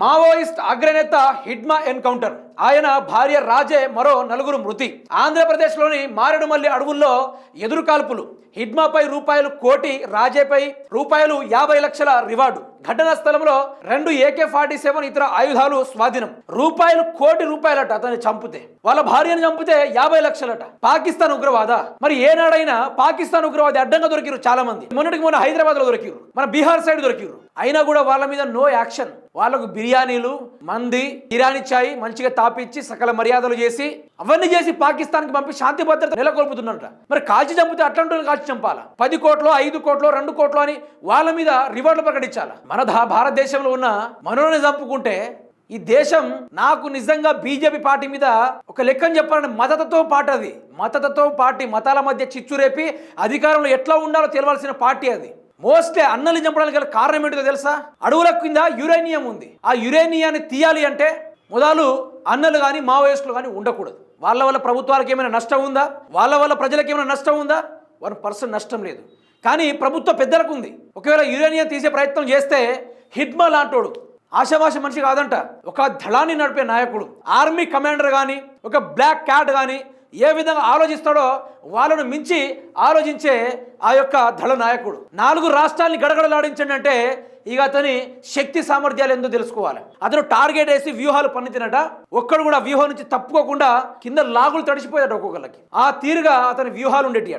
Maoist అగ్రనేత Hidma encounter. ఆయన భార్య రాజే మరో నలుగురు మృతి. ఆంధ్రప్రదేశ్లోని మారేడుమల్లి అడవుల్లో ఎదురు కాల్పులు. హిడ్మాపై రూపాయలు కోటి రాజేపై రూపాయలు యాభై లక్షల రివార్డు. ఘటనా స్థలంలో రెండు ఏకే ఫార్టీ సెవెన్ ఇతర ఆయుధాలు స్వాధీనం. రూపాయలు కోటి రూపాయలట అతన్ని చంపితే. వాళ్ళ భార్యను చంపితే యాభై లక్షలట. పాకిస్తాన్ ఉగ్రవాద. మరి ఏనాడైనా పాకిస్తాన్ ఉగ్రవాది అడ్డంగా దొరికిరు చాలా మంది మొన్నటికి మొన్న హైదరాబాద్లో దొరికిరు. మన బీహార్ సైడ్ దొరికిరు. అయినా కూడా వాళ్ళ మీద నో యాక్షన్. వాళ్ళకు బిర్యానీలు మంది ఇరానీ చాయ్ మంచిగా స్థాపించి సకల మర్యాదలు చేసి అవన్నీ చేసి పాకిస్తాన్కి పంపి శాంతి భద్రత నెలకొల్పుతున్నారట. మరి కాల్చి చంపితే అట్లాంటి కాల్చి చంపాలా? పది కోట్లు ఐదు కోట్లు రెండు కోట్లు అని వాళ్ళ మీద రివార్డులు ప్రకటించాలా? మన భారతదేశంలో ఉన్న మనోని చంపుకుంటే ఈ దేశం నాకు నిజంగా బీజేపీ పార్టీ మీద ఒక లెక్కని చెప్పాలని మతతతో పాటు అది. మతతతో పార్టీ మతాల మధ్య చిచ్చు రేపి అధికారంలో ఎట్లా ఉండాలో తెలవాల్సిన పార్టీ అది. మోస్ట్లీ అన్నల్ని చంపడానికి గల కారణం ఏంటో తెలుసా? అడవుల కింద యురేనియం ఉంది. ఆ యురేనియాన్ని తీయాలి అంటే మొదలు అన్నలు కానీ మావోయిస్టులు కానీ ఉండకూడదు. వాళ్ళ వల్ల ప్రభుత్వాలకు ఏమైనా నష్టం ఉందా? వాళ్ళ వల్ల ప్రజలకు ఏమైనా నష్టం ఉందా? వన్ పర్సెంట్ నష్టం లేదు. కానీ ప్రభుత్వ పెద్దలకు ఉంది. ఒకవేళ యురేనియం తీసే ప్రయత్నం చేస్తే హిడ్మా లాంటోడు ఆశామాష మనిషి కాదంట. ఒక దళాన్ని నడిపే నాయకుడు ఆర్మీ కమాండర్ కానీ ఒక బ్లాక్ క్యాట్ కానీ ఏ విధంగా ఆలోచిస్తాడో వాళ్ళను మించి ఆలోచించే ఆ యొక్క దళ నాయకుడు. నాలుగు రాష్ట్రాల్ని గడగడలాడించండి అంటే ఇక అతని శక్తి సామర్థ్యాలు ఏందో తెలుసుకోవాలి? అతను టార్గెట్ వేసి వ్యూహాలు పన్నుతినట. ఒక్కడు కూడా వ్యూహం నుంచి తప్పుకోకుండా కింద లాగులు తడిచిపోయాడు ఒక్కొక్కరికి ఆ తీరుగా అతని వ్యూహాలు ఉండేటి అట